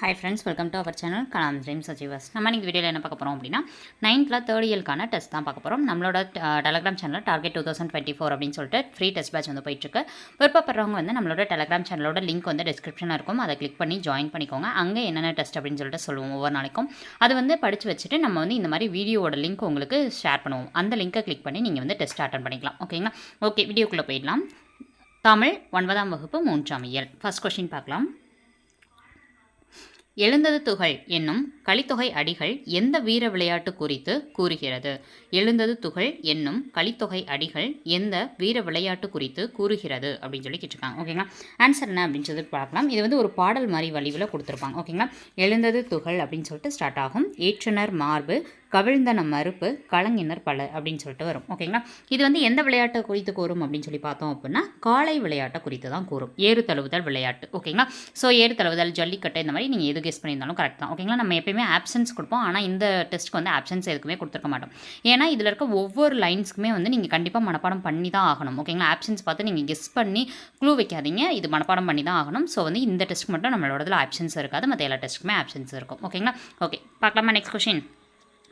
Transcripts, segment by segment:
Hi friends welcome to our channel Kalam dreams achievers நம்ம இன்றைக்கி வீடியோவில் என்ன பார்க்க போகிறோம் அப்படின்னா நைன்த்தில் தேர்ட் இயர்க்கான டெஸ்ட் தான் பார்க்க போகிறோம் நம்மளோட டெலகிராம் சேனலில் target two thousand twenty four அப்படின்னு சொல்லிட்டு ஃப்ரீ டெஸ்ட் பேட்ச் வந்து போயிட்டுருக்கு விருப்பப்படுறவங்க வந்து நம்மளோட டெலகிராம் சேனலோட லிங்க் வந்து டிஸ்கிரிப்ஷனில் இருக்கும். அதை கிளிக் பண்ணி ஜாயின் பண்ணிக்கோங்க. அங்கே என்னென்ன டெஸ்ட் அப்படின்னு சொல்லிட்டு சொல்லுவோம் ஒவ்வொரு நாளைக்கும். அது வந்து படித்து வச்சுட்டு நம்ம வந்து இந்த மாதிரி வீடியோவோட லிங்க் உங்களுக்கு ஷேர் பண்ணுவோம். அந்த லிங்கை கிளிக் பண்ணி நீங்கள் வந்து டெஸ்ட் அட்டன் பண்ணிக்கலாம். ஓகேங்களா ஓகே வீடியோக்குள்ளே போயிடலாம். தமிழ் ஒன்பதாம் வகுப்பு மூன்றாம் இயல். ஃபஸ்ட் கொஷின் பார்க்கலாம். எழுந்தது துகள் என்னும் கலித்தொகை அடிகள் எந்த வீர விளையாட்டு குறித்து கூறுகிறது? எழுந்தது துகள் என்னும் கலித்தொகை அடிகள் எந்த வீர விளையாட்டு குறித்து கூறுகிறது? அப்படின்னு சொல்லி கேட்டிருக்காங்க. ஓகேங்களா ஆன்சர் என்ன அப்படின்னு சொல்லி பார்க்கலாம். இது வந்து ஒரு பாடல் மாதிரி வழிவில் கொடுத்துருப்பாங்க. ஓகேங்களா எழுந்தது துகள் அப்படின்னு சொல்லிட்டு ஸ்டார்ட் ஆகும். ஏற்றுனர் மார்பு கவிழ்ந்தன மறுப்பு கலங்கினர் பல அப்படின்னு சொல்லிட்டு வரும். ஓகேங்களா? இது வந்து எந்த விளையாட்டை குறித்து கூறும் அப்படின்னு சொல்லி பார்த்தோம் அப்படின்னா காலை விளையாட்டை குறித்து தான் கூறும். ஏறு தழுவுதல் விளையாட்டு. ஓகேங்களா? ஸோ ஏறு தழுவுதல் ஜல்லிக்கட்டு இந்த மாதிரி நீங்கள் எது கெஸ் பண்ணியிருந்தாலும் கரெக்ட் தான். ஓகேங்களா? நம்ம எப்பயுமே ஆப்ஷன்ஸ் கொடுப்போம். ஆனால் இந்த டெஸ்ட்டுக்கு வந்து ஆப்ஷன்ஸ் எதுக்குமே கொடுத்துருக்க மாட்டோம். ஏன்னா இதில் இருக்க ஒவ்வொரு லைன்ஸ்க்குமே வந்து நீங்கள் கண்டிப்பாக மனப்பாடம் பண்ணி தான் ஆகணும். ஓகேங்களா? ஆப்ஷன்ஸ் பார்த்து நீங்கள் கெஸ் பண்ணி க்ளூ வைக்காதீங்க. இது மனப்பாடம் பண்ணி தான் ஆகணும். ஸோ வந்து இந்த டெஸ்ட் மட்டும் நம்மளோட இதில் ஆப்ஷன்ஸ் இருக்காது. மற்ற எல்லா டெஸ்ட்டுக்குமே ஆப்ஷன்ஸ் இருக்கும். ஓகேங்களா? ஓகே பார்க்கலாமா நெக்ஸ்ட் கொஷின்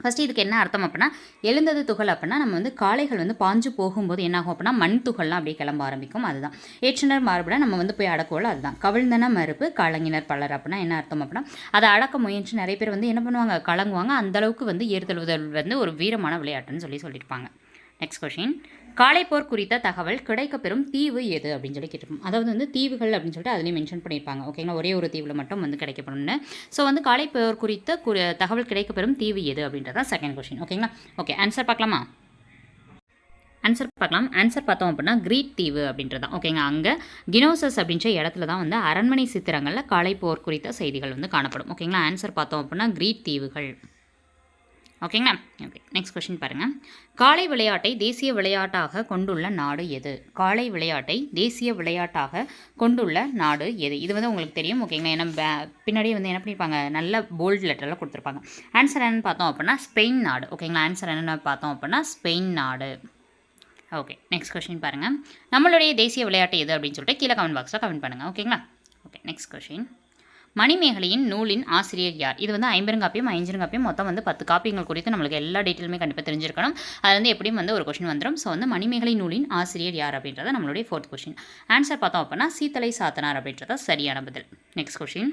ஃபஸ்ட்டு இதுக்கு என்ன அர்த்தம் அப்படின்னா எழுந்தது துகள் அப்படின்னா நம்ம வந்து காளைகள் வந்து பாஞ்சு போகும்போது என்னாகும் அப்படின்னா மண் துகள்லாம் அப்படியே கிளம்ப ஆரம்பிக்கும். அதுதான். ஏற்றினர் மாறுபட நம்ம வந்து போய் அடக்குவோம் அதுதான். கவிழ்ந்தன மறுப்பு கலங்கினர் பலர் அப்படின்னா என்ன அர்த்தம் அப்படின்னா அதை அடக்க முயன்று நிறைய பேர் வந்து என்ன பண்ணுவாங்க? கலங்குவாங்க. அந்தளவுக்கு வந்து ஏறுதழுவுதல் வந்து ஒரு வீரமான விளையாட்டுன்னு சொல்லி சொல்லியிருப்பாங்க. நெக்ஸ்ட் கொஷின் காளைப்போர் குறித்த தகவல் கிடைக்கப்பெறும் தீவு எது அப்படின்னு சொல்லி கேட்டிருப்போம். அதாவது வந்து தீவுகள் அப்படின்னு சொல்லிட்டு அதுலேயும் மென்ஷன் பண்ணியிருப்பாங்க. ஓகேங்களா ஒரே ஒரு தீவில் மட்டும் வந்து கிடைக்கப்படும்னு ஸோ வந்து காளைப்போர் குறித்த கு தகவல் கிடைக்கப்பெறும் தீவு எது அப்படின்றதா செகண்ட் கொஷின் ஓகேங்களா ஓகே ஆன்சர் பார்க்கலாமா? ஆன்சர் பார்க்கலாம். ஆன்சர் பார்த்தோம் அப்படின்னா கிரீட் தீவு அப்படின்றது. தான் ஓகேங்க அங்கே கினோசஸ் அப்படின்ற இடத்துல தான் வந்து அரண்மனை சித்திரங்களில் காலைப்போர் குறித்த செய்திகள் வந்து காணப்படும். ஓகேங்களா ஆன்சர் பார்த்தோம் அப்படின்னா கிரீட் தீவுகள். ஓகேங்களா ஓகே நெக்ஸ்ட் கொஷின் பாருங்கள் காளை விளையாட்டை தேசிய விளையாட்டாக கொண்டுள்ள நாடு எது? காளை விளையாட்டை தேசிய விளையாட்டாக கொண்டுள்ள நாடு எது? இது வந்து உங்களுக்கு தெரியும் ஓகேங்களா ஏன்னா பின்னாடியே வந்து என்ன பண்ணியிருப்பாங்க நல்ல போல்டு லெட்டரில் கொடுத்துருப்பாங்க. ஆன்சர் என்னென்னு பார்த்தோம் அப்படின்னா ஸ்பெயின் நாடு. ஓகேங்களா ஆன்சர் என்னென்னு பார்த்தோம் அப்படின்னா ஸ்பெயின் நாடு. ஓகே நெக்ஸ்ட் கொஷின் பாருங்கள் நம்மளுடைய தேசிய விளையாட்டு எது அப்படின்னு சொல்லிட்டு கீழே கமெண்ட் பாக்ஸில் கமெண்ட் பண்ணுங்கள் ஓகேங்களா ஓகே நெக்ஸ்ட் கொஷின் மணிமேகலையின் நூலின் ஆசிரியர் யார்? இது வந்து ஐம்பெருங்காப்பியம் ஐஞ்சிருங்காப்பியம் மொத்தம் வந்து பத்து காப்பியங்கள் குறித்து நம்மளுக்கு எல்லா டீட்டெயிலுமே கண்டிப்பாக தெரிஞ்சிருக்கணும். அது வந்து எப்படியும் வந்து ஒரு கொஷின் வந்துடும் ஸோ வந்து மணிமேகலை நூலின் ஆசிரியர் யார் அப்படின்றத நம்மளுடைய ஃபோர்த் கொஷின் ஆன்சர் பார்த்தோம் அப்படின்னா சீத்தலை சாத்தனார் அப்படின்றத சரியான பதில். நெக்ஸ்ட் கொஷின்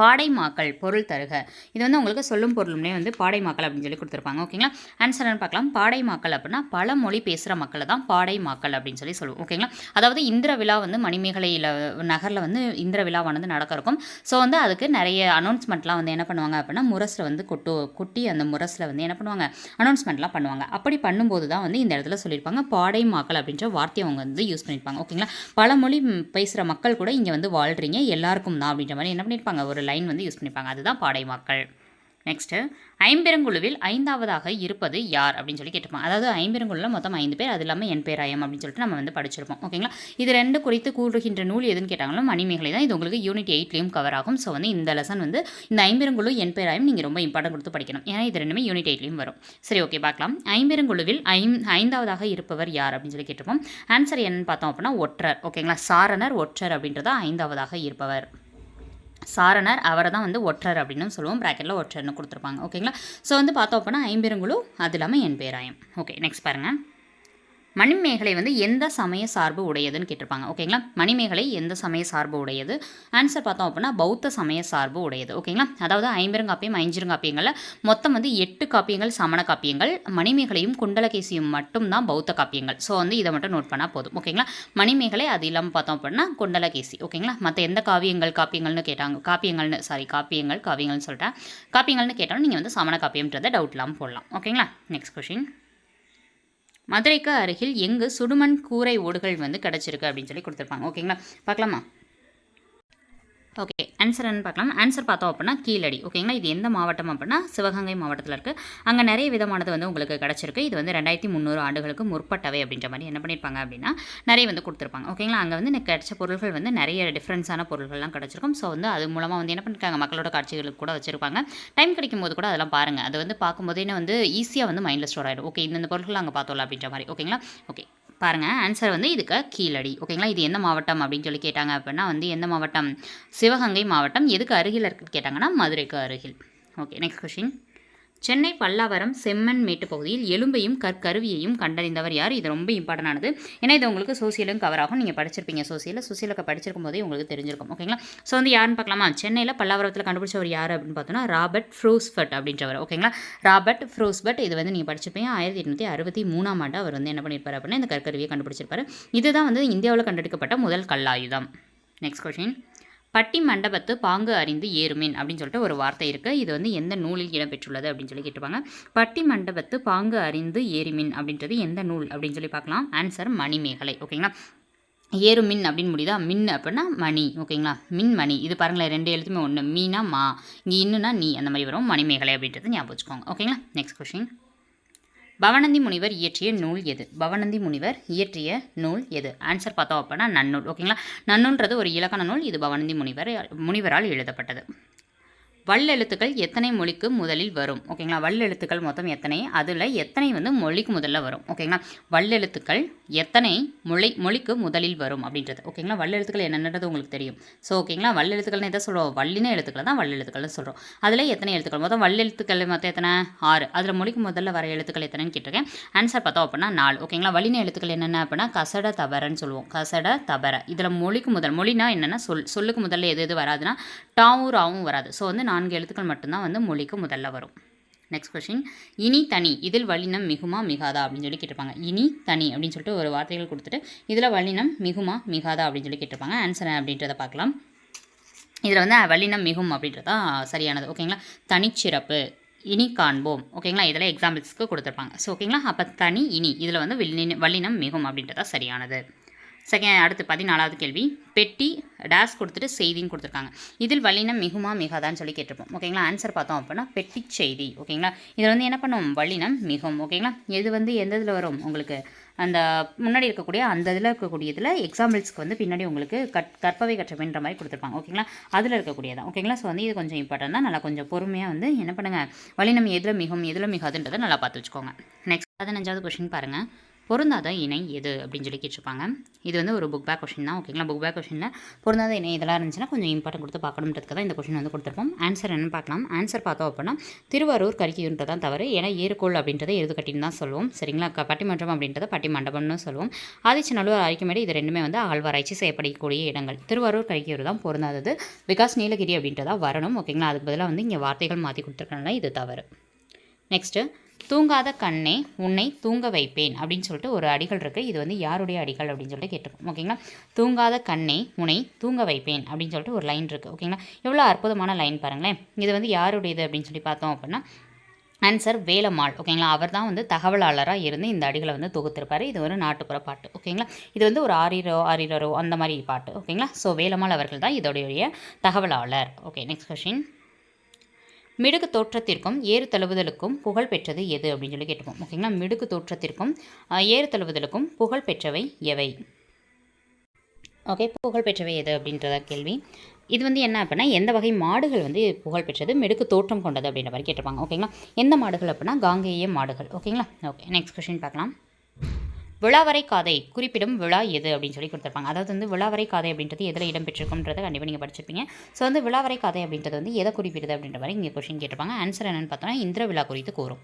பாடைமாக்கள் பொருள் தருக. இது வந்து உங்களுக்கு சொல்லும் பொருளுமே வந்து பாடைமாக்கள் அப்படின்னு சொல்லி கொடுத்துருப்பாங்க. ஓகேங்களா? ஆன்சர் பார்க்கலாம். பாடைமாக்கள் அப்படின்னா பல மொழி பேசுகிற மக்களை தான் பாடைமாக்கள் அப்படின்னு சொல்லி சொல்லுவோம். ஓகேங்களா? அதாவது இந்திர விழா வந்து மணிமேகலையில் நகரில் வந்து இந்திர விழாவானது நடக்க இருக்கும். ஸோ வந்து அதுக்கு நிறைய அனௌன்ஸ்மெண்ட்லாம் வந்து என்ன பண்ணுவாங்க அப்படின்னா முரசில் வந்து கொட்டு கொட்டி அந்த முரசில் வந்து என்ன பண்ணுவாங்க? அனௌன்ஸ்மெண்ட்லாம் பண்ணுவாங்க. அப்படி பண்ணும்போது தான் வந்து இந்த இடத்துல சொல்லியிருப்பாங்க பாடைமாக்கள் அப்படின்ற வார்த்தையை அவங்க வந்து யூஸ் பண்ணியிருப்பாங்க. ஓகேங்களா? பல மொழி பேசுகிற மக்கள் கூட இங்கே வந்து வாழ்கிறீங்க எல்லாருக்கும் தான் அப்படின்ற மாதிரி என்ன பண்ணியிருப்பாங்க? ஒரு லைன் வந்து யூஸ் பண்ணிப்பாங்க. அதுதான் பாடை மக்கள். நெக்ஸ்ட்டு ஐம்பெருங்குழுவில் ஐந்தாவதாக இருப்பது யார்? அப்படின்னு சொல்லி கேட்டிருப்பாங்க. அதாவது ஐம்பெருங்குழுவில் மொத்தம் ஐந்து பேர் அது இல்லாமல் என் பேராயம் அப்படின்னு சொல்லிட்டு நம்ம வந்து படிச்சிருப்போம். ஓகேங்களா இது ரெண்டு குறித்து கூறுகின்ற நூல் எதுன்னு கேட்டாங்களோ மணிமேகலை தான். இது உங்களுக்கு யூனிட் எயிட்லேயும் கவர் ஆகும். ஸோ வந்து இந்த லெசன் வந்து இந்த ஐம்பெருங்குழு என் பேராயம் நீங்கள் ரொம்ப இம்பார்ட்டன் கொடுத்து படிக்கணும். ஏன்னா இது ரெண்டுமே யூனிட் எயிட்லேயும் வரும். சரி ஓகே பார்க்கலாம். ஐம்பெருங்குழுவில் ஐம் ஐந்தாவதாக இருப்பவர் யார்? அப்படின்னு சொல்லி கேட்டிருப்போம். ஆன்சர் என்னன்னு பார்த்தோம் அப்படின்னா ஒற்றர். ஓகேங்களா சாரணர் ஒற்றர் அப்படின்றத ஐந்தாவதாக இருப்பவர். சாரணர் அவரை தான் வந்து ஒற்றர் அப்படின்னு சொல்லுவோம். ப்ராக்கெட்டில் ஒற்றர்னு கொடுத்துருப்பாங்க. ஓகேங்களா ஸோ வந்து பார்த்தோம் அப்படின்னா ஐம்பெருங்குழு அது இல்லாமல் என் பேராயம். ஓகே நெக்ஸ்ட் பாருங்கள் மணிமேகலை வந்து எந்த சமய சார்பு உடையதுன்னு கேட்டிருப்பாங்க. ஓகேங்களா மணிமேகலை எந்த சமய சார்பு உடையது? ஆன்சர் பார்த்தோம் அப்படின்னா பௌத்த சமய சார்பு உடையது. ஓகேங்களா அதாவது ஐம்பெருங்காப்பியம் ஐஞ்சிருங்காப்பியங்களில் மொத்தம் வந்து எட்டு காப்பியங்கள் சமண காப்பியங்கள். மணிமேகலையும் குண்டலகேசியும் மட்டும்தான் பௌத்த காப்பியங்கள். ஸோ வந்து இதை மட்டும் நோட் பண்ணால் போதும். ஓகேங்களா மணிமேகலை அது இல்லாமல் பார்த்தோம் அப்படின்னா குண்டலகேசி. ஓகேங்களா மற்ற எந்த காவியங்கள் காப்பியங்கள்னு கேட்டாங்க. காப்பியங்கள்னு சாரி காப்பியங்கள் காவியங்கள்னு சொல்லிட்டேன். காப்பியங்கள்னு கேட்டாலும் நீங்கள் வந்து சமண காப்பியம்ன்றதை டவுட்லாம் போடலாம். ஓகேங்களா நெக்ஸ்ட் கொஷின் மதுரைக்கு அருகில் எங்கு சுடுமண் கூரை ஓடுகள் வந்து கிடச்சிருக்கு அப்படின்னு சொல்லி கொடுத்துருப்பாங்க. ஓகேங்களா? பார்க்கலாமா? ஓகே ஆன்சர் என்னன்னு பார்க்கலாம். ஆன்சர் பார்த்தோம் அப்படின்னா கீழடி. ஓகேங்களா இது எந்த மாவட்டம் அப்படின்னா? சிவகங்கை மாவட்டத்தில் இருக்குது அங்கே நிறைய விதமானது வந்து உங்களுக்கு கிடச்சிருக்கு. இது வந்து ரெண்டாயிரத்தி முந்நூறு ஆண்டுகளுக்கு முற்பட்டவை அப்படின்ற மாதிரி என்ன பண்ணியிருப்பாங்க அப்படின்னா நிறைய வந்து கொடுத்துருப்பாங்க. ஓகேங்களா அங்கே வந்து எனக்கு கிடைச்ச பொருட்கள் வந்து நிறைய டிஃப்ரென்ஸான பொருள்கள்லாம் கிடச்சிருக்கும். ஸோ வந்து அது மூலமாக வந்து என்ன பண்ணியிருக்காங்க மக்களோட காட்சிகளுக்கு கூட வச்சுருப்பாங்க. டைம் கிடைக்கும் போது கூட அதெல்லாம் பாருங்கள் அது வந்து பார்க்கும்போதே வந்து ஈஸியாக வந்து மைண்டில் ஸ்டோர் ஆகிடும் ஓகே இந்த பொருட்கள் அங்கே பார்த்தோம்ல அப்படின்ற மாதிரி. ஓகேங்களா ஓகே பாருங்கள் ஆன்சர் வந்து இதுக்கு கீழடி. ஓகேங்களா இது எந்த மாவட்டம் அப்படின்னு சொல்லி கேட்டாங்க அப்படின்னா வந்து எந்த மாவட்டம்? சிவகங்கை மாவட்டம். எதுக்கு அருகில் இருக்குன்னு கேட்டாங்கன்னா மதுரைக்கு அருகில். Okay next question Chennai Pallavaram செம்மண் மேட்டு பகுதியில் எலும்பையும் கற்கருவியையும் கண்டறிந்தவர் யார்? இது ரொம்ப இம்பார்ட்டன்டானது ஏன்னா இது உங்களுக்கு சோசியலும் கவர் ஆகும். நீங்கள் படிச்சிருப்பீங்க சோசியலில் சோசியலுக்கு படிச்சிருக்கும் போதே உங்களுக்கு தெரிஞ்சிருக்கும். ஓகேங்களா ஸோ வந்து யாருன்னு பார்க்கலாமா? சென்னையில் பல்லாவரத்தில் கண்டுபிடிச்சவர் யார் அப்படின்னு பார்த்தோன்னா ராபர்ட் ஃப்ரூஸ்பட் அப்படின்றவர். ஓகேங்களா ராபர்ட் ஃப்ரூஸ்பர்ட் இது வந்து நீங்கள் படிச்சிருப்பீங்க. ஆயிரத்தி எட்நூற்றி அறுபத்தி மூணாம் ஆண்டு அவர் வந்து என்ன பண்ணியிருப்பார் அப்படின்னா இந்த கற்கருவியை கண்டுபிடிச்சிருப்பார். இதுதான் வந்து இந்தியாவில் கண்டெடுக்கப்பட்ட முதல் கல்லாயுதம். நெக்ஸ்ட் கொஷின் பட்டி மண்டபத்து பாங்கு அறிந்து ஏறுமின் அப்படின்னு சொல்லிட்டு ஒரு வார்த்தை இருக்குது இது வந்து எந்த நூலில் இடம்பெற்றுள்ளது அப்படின்னு சொல்லி கேட்டுப்பாங்க பட்டி மண்டபத்து பாங்கு அறிந்து ஏறுமின் அப்படின்றது எந்த நூல் அப்படின்னு சொல்லி பார்க்கலாம். ஆன்சர் மணிமேகலை ஓகேங்களா? ஏறுமின் அப்படின்னு முடியுதா? மின் அப்படின்னா மணி ஓகேங்களா? மின் மணி. இது பாருங்களேன் ரெண்டு எழுத்துமே ஒன்று மீனா மா. இங்கே இன்னுனா நீ அந்த மாதிரி வரும். மணிமேகலை அப்படின்றது ஞாபகம் வச்சுக்கோங்க. ஓகேங்களா? நெக்ஸ்ட் கொஷின் பவனந்தி முனிவர் இயற்றிய நூல் எது? பவனந்தி முனிவர் இயற்றிய நூல் எது? ஆன்சர் பார்த்தோம் அப்படின்னா நன்னூல் ஓகேங்களா நன்னூல்ன்றது ஒரு இலக்கண நூல். இது பவனந்தி முனிவர் முனிவரால் எழுதப்பட்டது. வல்லெழுத்துக்கள் எத்தனை மொழிக்கு முதலில் வரும்? ஓகேங்களா? வல்லெழுத்துக்கள் மொத்தம் எத்தனை? அதில் எத்தனை வந்து மொழிக்கு முதல்ல வரும்? ஓகேங்களா? வல்லெழுத்துக்கள் எத்தனை மொழி மொழிக்கு முதலில் வரும் அப்படின்றது. ஓகேங்களா? வல்லெழுத்துக்கள் என்னென்றது உங்களுக்கு தெரியும். ஸோ ஓகேங்களா? வல்லெழுத்துக்கள்னு எதை சொல்கிறோம் வல்லின எழுத்துக்களை தான் வல்லெழுத்துக்கள்னு சொல்கிறோம் அதில் எத்தனை எழுத்துக்கள்? மொத்தம் வல்லெழுத்துக்கள் மொத்தம் எத்தனை? ஆறு. அதில் மொழிக்கு முதல்ல வர எழுத்துக்கள் எத்தனைன்னு கேட்டிருக்கேன். ஆன்சர் பார்த்தோம் அப்படின்னா நாலு. ஓகேங்களா? வல்லின எழுத்துக்கள் என்னென்ன அப்படின்னா கசட தபரன்னு சொல்லுவோம். கசட தபர இதில் மொழிக்கு முதல் மொழினா என்னென்னா சொல் சொல்லுக்கு முதல்ல எது எது வராதுன்னா டாவும் ராவும் வராது. ஸோ வந்து நான்கு எழுத்துக்கள் மட்டும்தான் வந்து மொழிக்கு முதல்ல வரும். நெக்ஸ்ட் கொஷின் இனி தனி. இதில் வல்லினம் மிகுமா மிகாதா அப்படின்னு சொல்லி கேட்டிருப்பாங்க. இனி தனி அப்படின்னு சொல்லிட்டு ஒரு வார்த்தைகள் கொடுத்துட்டு இதில் வல்லினம் மிகுமா மிகாதா அப்படின்னு சொல்லி கேட்டிருப்பாங்க. ஆன்சர் அப்படின்றத பார்க்கலாம். இதில் வந்து வல்லினம் மிகும் அப்படின்றது தான் சரியானது. ஓகேங்களா தனிச்சிறப்பு. இனி காண்போம். ஓகேங்களா இதில் எக்ஸாம்பிள்ஸ்க்கு கொடுத்துருப்பாங்க. ஸோ ஓகேங்களா அப்போ தனி இனி. இதில் வந்து வலினம் வல்லினம் மிகும் அப்படின்றதா சரியானது. செகண்ட் அடுத்து பதினாலாவது கேள்வி. பெட்டி டேஸ் கொடுத்துட்டு செய்தின்னு கொடுத்துருக்காங்க. இதில் வல்லினம் மிகுமா மிகாதான்னு சொல்லி கேட்டிருப்போம். ஓகேங்களா ஆன்சர் பார்த்தோம் அப்படின்னா பெட்டி செய்தி. ஓகேங்களா இதில் வந்து என்ன பண்ணும்? வல்லினம் மிகும். ஓகேங்களா எது வந்து எந்த இதில் வரும் உங்களுக்கு? அந்த முன்னாடி இருக்கக்கூடிய அந்த இதில் இருக்கக்கூடிய இதில் எக்ஸாம்பிள்ஸ்க்கு வந்து பின்னாடி உங்களுக்கு கற் கற்பவை கற்றமைன்ற மாதிரி கொடுத்துருப்பாங்க. ஓகேங்களா அதில் இருக்கக்கூடியதான். ஓகேங்களா ஸோ வந்து இது கொஞ்சம் இம்பார்ட்டன் தான். நல்லா கொஞ்சம் பொறுமையாக வந்து என்ன பண்ணுங்கள் வலினம் எதில் மிகும் எதில் மிகாதுன்றதை நல்லா பார்த்து வச்சுக்கோங்க. நெக்ஸ்ட் பதினஞ்சாவது கொஷின் பாருங்கள் பொருந்தாத இணை எது அப்படின்னு சொல்லி கேட்டிருப்பாங்க. இது வந்து ஒரு புக் பேக் கொஷின் தான் ஓகேங்களா புக் பேக் கொஷினில் பொருந்தாத இணை இதெல்லாம் இருந்துச்சுன்னா கொஞ்சம் இம்பார்ட்டன் கொடுத்து பார்க்கணுன்றதுக்கு தான் இந்த கொஷின் வந்து கொடுத்துருப்போம். ஆன்சர் என்னன்னு பார்க்கலாம். ஆன்சர் பார்த்தோம் அப்படின்னா திருவாரூர் கரிக்கின்றது தான் தவறு. ஏன்னா ஏறுகோள் அப்படின்றத எருது கட்டின்னு தான் சொல்லுவோம். சரிங்களா? க பட்டிமன்றம் அப்படின்றத பட்டி மண்டபம்னு சொல்லுவோம். ஆதிச்சநல்லூர் அரைக்குமேடு இது ரெண்டுமே வந்து ஆழ்வாராய்ச்சி செய்யப்படக்கூடிய இடங்கள். திருவாரூர் கரிக்கியூர் தான் பொருந்தாதது. பிகாஸ் நீலகிரி அப்படின்றதா வரணும் ஓகேங்களா அதுக்கு பதிலாக வந்து இங்கே வார்த்தைகள் மாற்றி கொடுத்துருக்கனால இது தவறு. நெக்ஸ்ட்டு தூங்காத கண்ணே உன்னை தூங்க வைப்பேன் அப்படின்னு சொல்லிட்டு ஒரு அடிகள் இருக்குது இது வந்து யாருடைய அடிகள் அப்படின்னு சொல்லிட்டு கேட்டிருக்கோம். ஓகேங்களா? தூங்காத கண்ணே உன்னை தூங்க வைப்பேன் அப்படின்னு சொல்லிட்டு ஒரு லைன் இருக்குது ஓகேங்களா? எவ்வளோ அற்புதமான லைன் பாருங்களேன். இது வந்து யாருடையது அப்படின்னு சொல்லி பார்த்தோம் அப்படின்னா ஆன்சர் வேலம்மாள். ஓகேங்களா? அவர் தான் வந்து தகவலாளராக இருந்து இந்த அடிகளை வந்து தொகுத்திருப்பார். இது ஒரு நாட்டுப்புற பாட்டு. ஓகேங்களா? இது வந்து ஒரு ஆரிரோ ஆரிரோ அந்த மாதிரி பாட்டு. ஓகேங்களா? ஸோ வேலம்மாள் அவர்கள் தான் இதோடைய தகவலாளர். ஓகே நெக்ஸ்ட் கொஷின் மிடுக்கு தோற்றத்திற்கும் ஏறு தழுவுதலுக்கும் புகழ் பெற்றது எது அப்படின்னு சொல்லி கேட்டுப்போம். ஓகேங்களா? மிடுக்கு தோற்றத்திற்கும் ஏறு தழுவுதலுக்கும் புகழ் பெற்றவை எவை? ஓகே புகழ் பெற்றவை எது அப்படின்றத கேள்வி. இது வந்து என்ன அப்படின்னா எந்த வகை மாடுகள் வந்து புகழ் பெற்றது மெடுக்கு தோற்றம் கொண்டது அப்படின்ற மாதிரி கேட்டிருப்பாங்க ஓகேங்களா? எந்த மாடுகள் அப்படின்னா காங்கேய மாடுகள். ஓகேங்களா? ஓகே நெக்ஸ்ட் கொஷின் பார்க்கலாம். விழாவரை காதை குறிப்பிடும் விழா எது அப்படின்னு சொல்லி கொடுத்துருப்பாங்க. அதாவது வந்து விழாவரை காதை அப்படின்றது எதில் இடம்பெற்றிருக்கும்ன்றதை கண்டிப்பாக நீங்கள் படிச்சிருப்பீங்க ஸோ வந்து விழாவரை காதை அப்படின்றது வந்து எதை குறிப்பிடுது அப்படின்ற மாதிரி இங்கே கொஷின் கேட்டிருப்பாங்க. ஆன்சர் என்னன்னு பார்த்தோன்னா இந்திர விழா குறித்து கூறும்.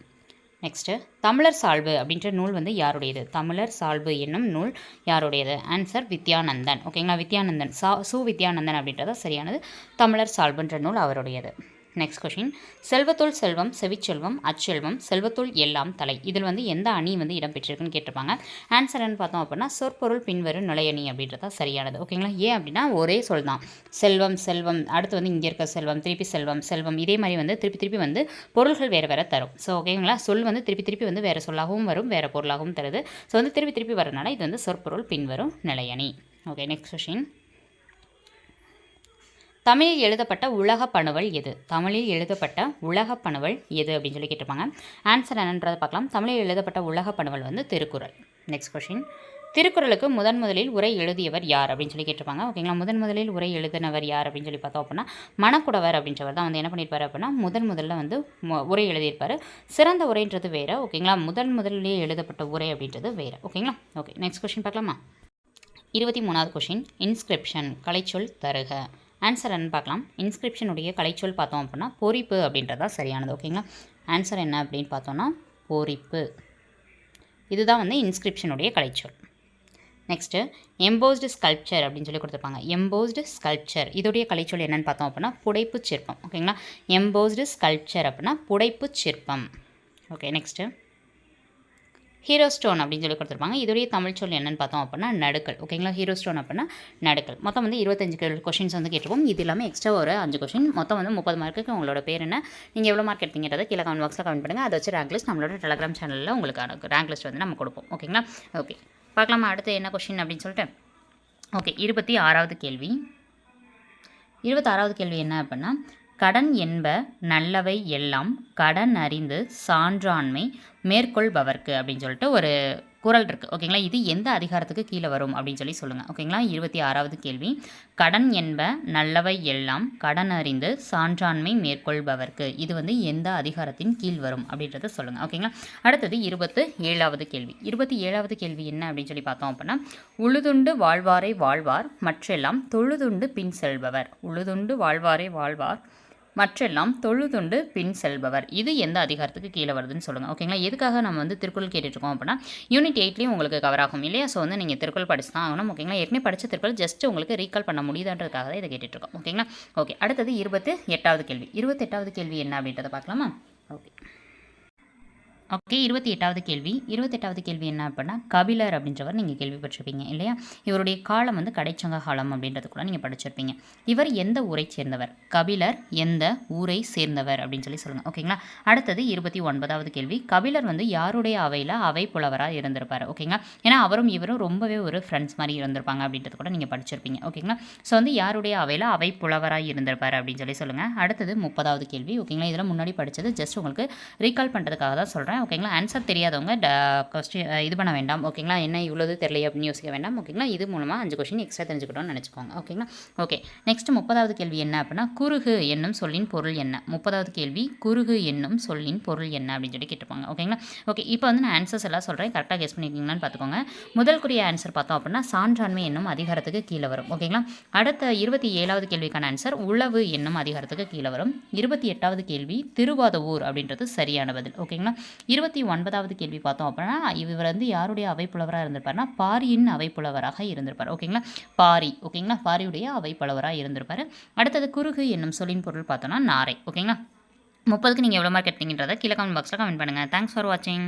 நெக்ஸ்ட்டு தமிழர் சால்பு அப்படின்ற நூல் வந்து யாருடையது? தமிழர் சால்பு என்னும் நூல் யாருடையது? ஆன்சர் வித்யானந்தன். ஓகேங்களா வித்யானந்தன். சா சு வித்யானந்தன் அப்படின்றது சரியானது தமிழர் சால்புன்ற நூல் அவருடையது. நெக்ஸ்ட் கொஷின் செல்வத்தோல் செல்வம் செவிச்செல்வம் அச்செல்வம் செல்வத்தோல் எல்லாம் தலை. இதில் வந்து எந்த அணி வந்து இடம்பெற்றிருக்குன்னு கேட்டிருப்பாங்க. ஆன்சர்னு பார்த்தோம் அப்படின்னா சொற்பொருள் பின்வரும் நுழையணி அப்படின்றதா சரியானது. ஓகேங்களா ஏன் அப்படின்னா ஒரே சொல் தான். செல்வம் செல்வம் அடுத்து வந்து இங்கே இருக்க செல்வம் திருப்பி செல்வம் செல்வம் இதே மாதிரி வந்து திருப்பி திருப்பி வந்து பொருள்கள் வேறு வேறு தரும். ஸோ ஓகேங்களா சொல் வந்து திருப்பி திருப்பி வந்து வேறு சொல்லாகவும் வரும் வேறு பொருளாகவும் தருது. ஸோ வந்து திருப்பி திருப்பி வரனால இது வந்து சொற்பொருள் பின்வரும் நிலையணி ஓகே நெக்ஸ்ட் கொஷின் தமிழில் எழுதப்பட்ட உலக பணுவல் எது? தமிழில் எழுதப்பட்ட உலக பணுவல் எது அப்படின்னு சொல்லி கேட்டிருப்பாங்க. ஆன்சர் என்னன்றதை பார்க்கலாம். தமிழில் எழுதப்பட்ட உலக பணுவல் வந்து திருக்குறள். நெக்ஸ்ட் கொஷின் திருக்குறளுக்கு முதன் முதலில் உரை எழுதியவர் யார் அப்படின்னு சொல்லி கேட்டிருப்பாங்க. ஓகேங்களா முதன் முதலில் உரை எழுதினவர் யார் அப்படின்னு சொல்லி பார்த்தோம் அப்படின்னா மணக்குடவர் அப்படின்றவர் தான் வந்து என்ன பண்ணியிருப்பாரு அப்படின்னா முதன் முதல்ல வந்து உரை எழுதியிருப்பார். சிறந்த உரைன்றது வேறு. ஓகேங்களா முதன் முதலிலே எழுதப்பட்ட உரை அப்படின்றது வேறு. ஓகேங்களா ஓகே நெக்ஸ்ட் கொஷின் பார்க்கலாமா? இருபத்தி மூணாவது கொஷின் இன்ஸ்கிரிப்ஷன் கலைச்சொல் தருக. ஆன்சர் என்ன பார்க்கலாம். இன்ஸ்கிரிப்ஷனுடைய கலைச்சொல் பார்த்தோம் அப்படின்னா பொறிப்பு அப்படின்றதா சரியானது ஓகேங்களா ஆன்சர் என்ன அப்படின்னு பார்த்தோன்னா பொறிப்பு. இதுதான் வந்து இன்ஸ்கிரிப்ஷனுடைய கலைச்சொல். நெக்ஸ்ட்டு எம்போஸ்டு ஸ்கல்ப்சர் அப்படின்னு சொல்லி கொடுத்துருப்பாங்க. எம்போஸ்டு ஸ்கல்ப்சர் இதோடைய கலைச்சொல் என்னென்னு பார்த்தோம் அப்படின்னா புடைப்பு சிற்பம் ஓகேங்களா எம்போஸ்டு ஸ்கல்ப்சர் அப்படின்னா புடைப்பு சிற்பம். ஓகே நெக்ஸ்ட்டு ஹீரோ ஸ்டோன் அப்படின்னு சொல்லி கொடுத்துருப்பாங்க. இதோடைய தமிழ் சொல் என்னன்னு பார்த்தோம் அப்படின்னா நடுக்கல் ஓகேங்களா ஹீரோ ஸ்டோன் அப்படின்னா நடுக்கல் மொத்தம் வந்து இருபத்தஞ்சு கொஷின்ஸ் வந்து கேட்டிருப்போம் இது இல்லாமல் எக்ஸ்ட்ரா ஒரு அஞ்சு கொஷின் மொத்தம் வந்து முப்பது மார்க்குக்கு உங்களோட பேர் என்ன? நீங்கள் எவ்வளோ மார்க் எடுத்தீங்கிறத கீழே கமெண்ட் பாக்ஸில் கமெண்ட் பண்ணுங்கள் அதை வச்சு ரேங்க் லிஸ்ட் நம்மளோட டெலகிராம் சேனலில் உங்களுக்கு ரேங்க் லிஸ்ட் வந்து நம்ம கொடுப்போம். ஓகேங்களா ஓகே பார்க்கலாமா? அடுத்து என்ன கொஷின் அப்படின்னு சொல்லிட்டு? ஓகே இருபத்தி ஆறாவது கேள்வி. இருபத்தாறாவது கேள்வி என்ன அப்படின்னா கடன் என்ப நல்லவை எல்லாம் கடன் அறிந்து சான்றாண்மை மேற்கொள்பவர்க்கு அப்படின்னு சொல்லிட்டு ஒரு குரல் இருக்குது ஓகேங்களா? இது எந்த அதிகாரத்துக்கு கீழே வரும் அப்படின்னு சொல்லி சொல்லுங்கள் ஓகேங்களா? இருபத்தி ஆறாவது கேள்வி. கடன் என்ப நல்லவை எல்லாம் கடன் அறிந்து சான்றாண்மை மேற்கொள்பவர்க்கு. இது வந்து எந்த அதிகாரத்தின் கீழ் வரும் அப்படின்றத சொல்லுங்கள் ஓகேங்களா? அடுத்தது இருபத்து ஏழாவது கேள்வி. இருபத்தி ஏழாவது கேள்வி என்ன அப்படின்னு சொல்லி பார்த்தோம் அப்படின்னா உழுதுண்டு வாழ்வாரை வாழ்வார் மற்றெல்லாம் தொழுதுண்டு பின் செல்பவர். உழுதுண்டு வாழ்வாரை வாழ்வார் மற்றெல்லாம் தொழுதுண்டு பின் செல்பவர். இது எந்த அதிகாரத்துக்கு கீழே வருதுன்னு சொல்லுங்கள் ஓகேங்களா? எதுக்காக நம்ம வந்து திருக்குறள் கேட்டுட்ருக்கோம் அப்படின்னா யூனிட் எயிட்லேயும் உங்களுக்கு கவர் ஆகும் இல்லையா? ஸோ வந்து நீங்கள் திருக்குறள் படிச்சு தான் ஆகணும் ஓகேங்களா? ஏற்கனவே படித்த திருக்குறள் ஜஸ்ட் உங்களுக்கு ரீகால் பண்ண முடியுதுன்றதுக்காக தான் இதை கேட்டுட்ருக்கோம். ஓகேங்களா? ஓகே அடுத்தது இருபத்து எட்டாவது கேள்வி. இருபத்தெட்டாவது கேள்வி என்ன அப்படின்றத பார்க்கலாமா? ஓகே ஓகே இருபத்தி எட்டாவது கேள்வி. இருபத்தெட்டாவது கேள்வி என்ன அப்படின்னா கபிலர் அப்படின்றவர் நீங்கள் கேள்விப்பட்டிருப்பீங்க இல்லையா? இவருடைய காலம் வந்து கடைச்சங்க காலம் அப்படின்றது கூட நீங்கள் படிச்சிருப்பீங்க. இவர் எந்த ஊரை சேர்ந்தவர்? கபிலர் எந்த ஊரை சேர்ந்தவர் அப்படின்னு சொல்லி சொல்லுங்கள் ஓகேங்களா? அடுத்தது இருபத்தி ஒன்பதாவது கேள்வி. கபிலர் வந்து யாருடைய அவையில் அவை புலவராக இருந்திருப்பார்? ஓகேங்களா? ஏன்னா அவரும் இவரும் ரொம்பவே ஒரு ஃப்ரெண்ட்ஸ் மாதிரி இருந்திருப்பாங்க அப்படின்றது கூட நீங்கள் படிச்சிருப்பீங்க. ஓகேங்களா? ஸோ வந்து யாருடைய அவையில் அவை புலவராக இருந்திருப்பார் அப்படின்னு சொல்லி சொல்லுங்கள் அடுத்தது முப்பதாவது கேள்வி. ஓகேங்களா? இதில் முன்னாடி படித்தது ஜஸ்ட் உங்களுக்கு ரீகால் பண்ணுறதுக்காக தான் சொல்கிறேன் ஓகேங்களா ஆன்சர் தெரியாதவங்க கொஸ்டின் இது பண்ண வேண்டாம். ஓகேங்களா என்ன இவ்வளோது தெரியல அப்படின்னு யோசிக்க வேண்டாம். ஓகேங்களா இது மூலமாக அஞ்சு கொஸ்டின் எக்ஸ்ட்ரா தெரிஞ்சுக்கிட்டோம்னு நினச்சிக்கோங்க. ஓகேங்களா ஓகே நெக்ஸ்ட் முப்பதாவது கேள்வி என்ன அப்படின்னா குறுகு என்னும் சொல்லின் பொருள் என்ன? முப்பதாவது கேள்வி குறுகு என்னும் சொல்லின் பொருள் என்ன அப்படின்னு சொல்லி கேட்டுப்பாங்க ஓகேங்களா ஓகே இப்போ வந்து நான் ஆன்சர்ஸ் எல்லாம் சொல்கிறேன் கரெக்டாக கெஸ் பண்ணியிருக்கீங்களான்னு பார்த்துக்கோங்க. முதல்குரிய ஆன்சர் பார்த்தோம் அப்படின்னா சான்றாண்மை என்னும் அதிகாரத்துக்கு கீழே வரும். ஓகேங்களா அடுத்த இருபத்தி ஏழாவது கேள்விக்கான ஆன்சர் உளவு என்னும் அதிகாரத்துக்கு கீழே வரும். இருபத்தி எட்டாவது கேள்வி திருவாதவூர் அப்படின்றது சரியான பதில். ஓகேங்களா இருபத்தி ஒன்பதாவது கேள்வி பார்த்தோம் அப்படின்னா இவர் வந்து யாருடைய அவைப்புலவராக இருந்திருப்பார்னா பாரியின் அவைப்புலவராக இருந்திருப்பார். ஓகேங்களா பாரி. ஓகேங்களா பாரியுடைய அவைப்புலவராக இருந்திருப்பார். அடுத்தது குறுகு என்னும் சொல்லின் பொருள் பார்த்தோன்னா நாரை. ஓகேங்களா முப்பதுக்கு நீங்கள் எவ்வளோ மார்க் எடுத்தீங்கன்றதை கீழே கமெண்ட் பாக்ஸில் கமெண்ட் பண்ணுங்கள் தேங்க்ஸ் ஃபார் வாட்சிங்